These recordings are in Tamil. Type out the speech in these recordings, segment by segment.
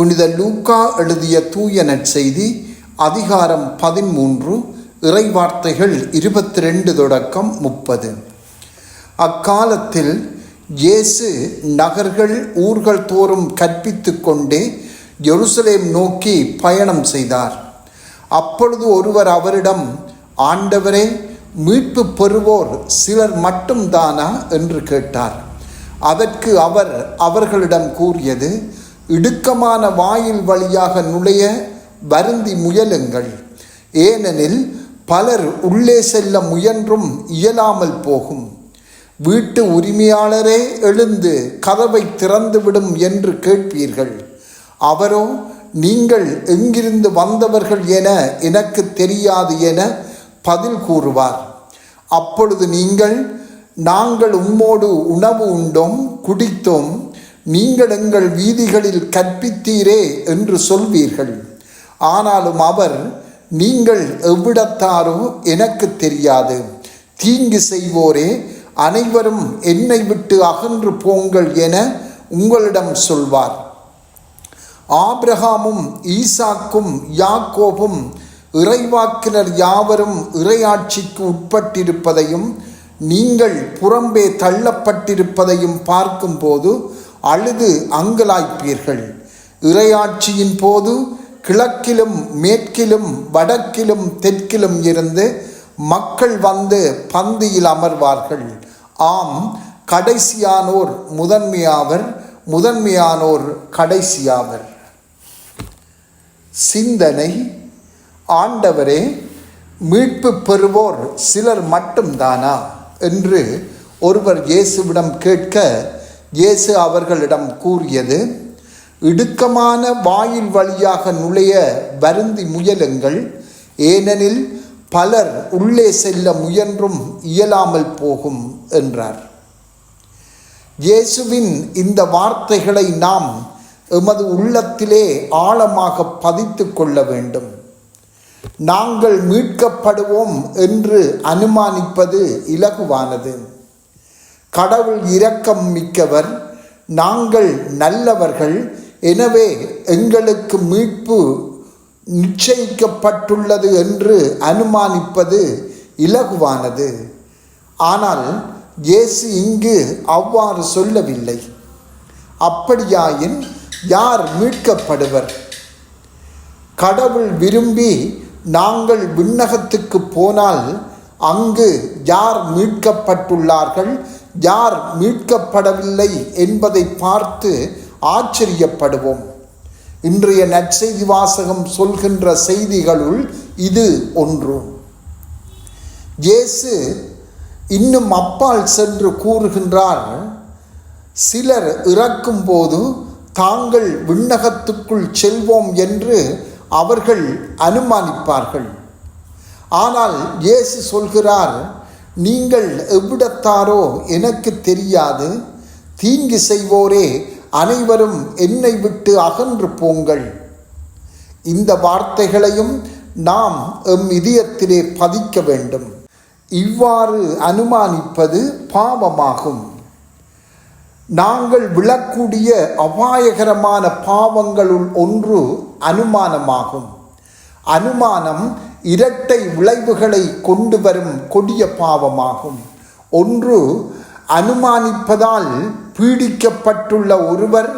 புனித லூக்கா எழுதிய தூய நற்செய்தி அதிகாரம் பதிமூன்று இறைவார்த்தைகள் இருபத்தி ரெண்டு தொடக்கம் முப்பது. அக்காலத்தில் இயேசு நகர்கள் ஊர்கள் தோறும் கற்பித்து கொண்டே ஜெருசலேம் நோக்கி பயணம் செய்தார். அப்பொழுது ஒருவர் அவரிடம் ஆண்டவரே மீட்பு பெறுவோர் சிலர் மட்டும்தானா? என்று கேட்டார். அதற்கு அவர் அவர்களிடம் கூறியது இடுக்கமான வாயில் வழியாக நுழைய வருந்தி முயலுங்கள். ஏனெனில் பலர் உள்ளே செல்ல முயன்றும் இயலாமல் போகும். வீட்டு உரிமையாளரே எழுந்து கதவை திறந்துவிடும் என்று கேட்பீர்கள். அவரோ நீங்கள் எங்கிருந்து வந்தவர்கள் என எனக்கு தெரியாது என பதில் கூறுவார். அப்பொழுது நீங்கள் நாங்கள் உம்மோடு உணவு உண்டோம் குடித்தோம் நீங்கள் எங்கள் வீதிகளில் கற்பித்தீரே என்று சொல்வீர்கள். ஆனாலும் அவர் நீங்கள் எவ்விடத்தாரோ எனக்கு தெரியாது. தீங்கு செய்வோரே அனைவரும் என்னை விட்டு அகன்று போங்கள் என உங்களிடம் சொல்வார். ஆப்ரஹாமும் ஈசாக்கும் யாக்கோபும் இறைவாக்கினர் யாவரும் இறையாட்சிக்கு உட்பட்டிருப்பதையும் நீங்கள் புறம்பே தள்ளப்பட்டிருப்பதையும் பார்க்கும்போது அழுது அங்கலாய்ப்பீர்கள். இறையாட்சியின் போது கிழக்கிலும் மேற்கிலும் வடக்கிலும் தெற்கிலும் இருந்து மக்கள் வந்து பந்தியில் அமர்வார்கள். ஆம் கடைசியானோர் முதன்மையாவர் முதன்மையானோர் கடைசியாவர். சிந்தனை ஆண்டவரே மீட்பு பெறுவோர் சிலர் மட்டும்தானா? என்று ஒருவர் இயேசுவிடம் கேட்க இயேசு அவர்களிடம் கூறியது இடுக்கமான வாயில் வழியாக நுழைய வருந்தி முயலுங்கள். ஏனெனில் பலர் உள்ளே செல்ல முயன்றும் இயலாமல் போகும் என்றார். இயேசுவின் இந்த வார்த்தைகளை நாம் எமது உள்ளத்திலே ஆழமாக பதித்து கொள்ள வேண்டும். நாங்கள் மீட்கப்படுவோம் என்று அனுமானிப்பது இலகுவானது. கடவுள் இரக்கம் மிக்கவர் நாங்கள் நல்லவர்கள். எனவே எங்களுக்கு மீட்பு நிச்சயிக்கப்பட்டுள்ளது என்று அனுமானிப்பது இலகுவானது. ஆனால் இயேசு இங்கு அவ்வாறு சொல்லவில்லை. அப்படியாயின் யார் மீட்கப்படுவர்? கடவுள் விரும்பி நாங்கள் விண்ணகத்துக்கு போனால் அங்கு யார் மீட்கப்பட்டுள்ளார்கள்? யார் மீட்கப்படவில்லை என்பதை பார்த்து ஆச்சரியப்படுவோம். இன்றைய நற்செய்தி வாசகம் சொல்கின்ற செய்திகளுள் இது ஒன்று. இயேசு இன்னும் அப்பால் சென்று கூறுகின்றார் சிலர் இறக்கும் போது தாங்கள் விண்ணகத்துக்குள் செல்வோம் என்று அவர்கள் அனுமானிப்பார்கள். ஆனால் இயேசு சொல்கிறார் நீங்கள் எவ்விடத்தாரோ எனக்கு தெரியாது. தீங்கு செய்வோரே அனைவரும் என்னை விட்டு அகன்று போங்கள். இந்த வார்த்தைகளையும் நாம் எம் இதயத்திலே பதிக்க வேண்டும். இவ்வாறு அனுமானிப்பது பாவமாகும். நாங்கள் விழக்கூடிய அபாயகரமான பாவங்களுள் ஒன்று அனுமானமாகும். அனுமானம் இரட்டை விளைவுகளை கொண்டு வரும் கொடிய பாவமாகும். ஒன்று அனுமானிப்பதால் பீடிக்கப்பட்டுள்ள ஒருவர்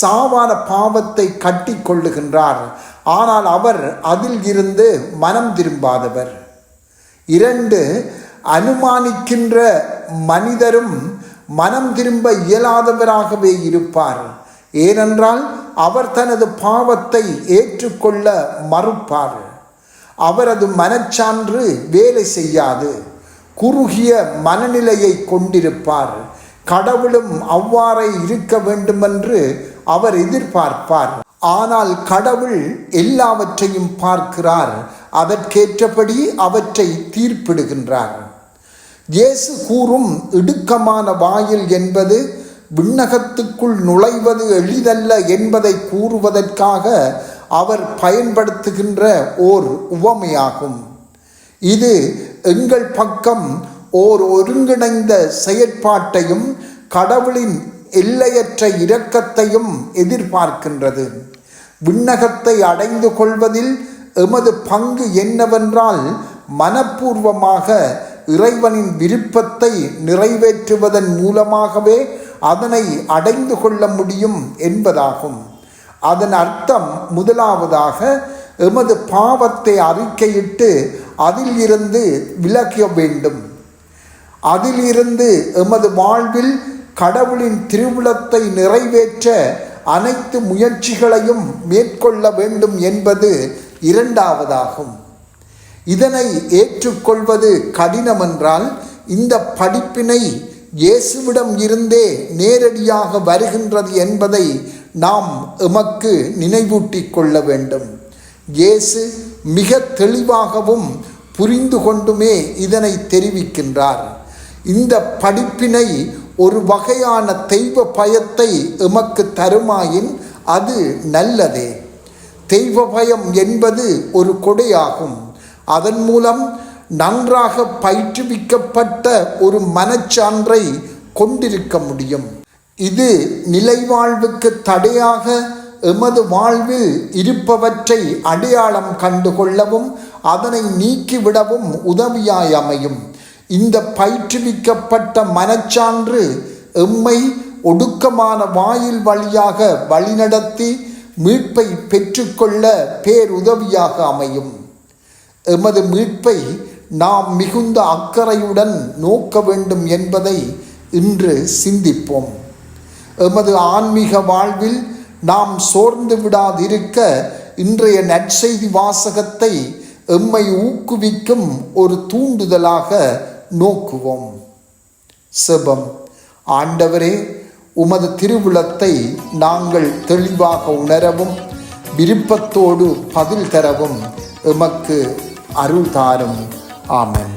சாவான பாவத்தை கட்டி கொள்ளுகின்றார் ஆனால் அவர் அதில் இருந்து மனம் திரும்பாதவர். இரண்டு அனுமானிக்கின்ற மனிதரும் மனம் திரும்ப இயலாதவராகவே இருப்பார். ஏனென்றால் அவர் தனது பாவத்தை ஏற்றுக்கொள்ள மறுப்பார். அவரது மனச்சான்று வேலை செய்யாது. குறுகிய மனநிலையை கொண்டிருப்பார். கடவுளும் அவ்வாறே இருக்க வேண்டுமென்று அவர் எதிர்பார்ப்பார். ஆனால் கடவுள் எல்லாவற்றையும் பார்க்கிறார். அதற்கேற்றபடி அவற்றை தீர்ப்பிடுகின்றார். இயேசு கூறும் இடுக்கமான வாயில் என்பது விண்ணகத்துக்குள் நுழைவது எளிதல்ல என்பதை கூறுவதற்காக அவர் பயன்படுத்துகின்ற ஓர் உவமையாகும். இது எங்கள் பக்கம் ஓர் ஒருங்கிணைந்த செயற்பாட்டையும் கடவுளின் எல்லையற்ற இரக்கத்தையும் எதிர்பார்க்கின்றது. விண்ணகத்தை அடைந்து கொள்வதில் எமது பங்கு என்னவென்றால் மனப்பூர்வமாக இறைவனின் விருப்பத்தை நிறைவேற்றுவதன் மூலமாகவே அதனை அடைந்து கொள்ள முடியும் என்பதாகும். அதன் அர்த்தம் முதலாவதாக எமது பாவத்தை அறிக்கையிட்டு அதில் இருந்து விலக வேண்டும். அதிலிருந்து எமது வாழ்வில் கடவுளின் திருவிழத்தை நிறைவேற்ற அனைத்து முயற்சிகளையும் மேற்கொள்ள வேண்டும் என்பது இரண்டாவதாகும். இதனை ஏற்றுக்கொள்வது கடினமென்றால் இந்த படிப்பினை இயேசுவிடம் இருந்தே நேரடியாக வருகின்றது என்பதை நாம் எமக்கு நினைவூட்டிக் கொள்ள வேண்டும். இயேசு மிக தெளிவாகவும் புரிந்து கொண்டுமே இதனை தெரிவிக்கின்றார். இந்த படிப்பினை ஒரு வகையான தெய்வ பயத்தை எமக்கு தருமாயின் அது நல்லதே. தெய்வ பயம் என்பது ஒரு கொடையாகும். அதன் மூலம் நன்றாக பயிற்றுவிக்கப்பட்ட ஒரு மனச்சான்றை கொண்டிருக்க முடியும். இது நிலைவாழ்வுக்கு தடையாக எமது வாழ்வில் இருப்பவற்றை அடையாளம் கண்டுகொள்ளவும் அதனை நீக்கிவிடவும் உதவியாய் அமையும். இந்த பயிற்றுவிக்கப்பட்ட மனச்சான்று எம்மை ஒடுக்கமான வாயில் வழியாக வழிநடத்தி மீட்பை பெற்றுக்கொள்ள பேருதவியாக அமையும். எமது மீட்பை நாம் மிகுந்த அக்கறையுடன் நோக்க வேண்டும் என்பதை இன்று சிந்திப்போம். எமது ஆன்மீக வாழ்வில் நாம் சோர்ந்து விடாதிருக்க இன்றைய நற்செய்தி வாசகத்தை எம்மை ஊக்குவிக்கும் ஒரு தூண்டுதலாக நோக்குவோம். செபம். ஆண்டவரே உமது திருவுளத்தை நாங்கள் தெளிவாக உணரவும் விருப்பத்தோடு பதில் தரவும் எமக்கு அருள் தாரும். ஆமன்.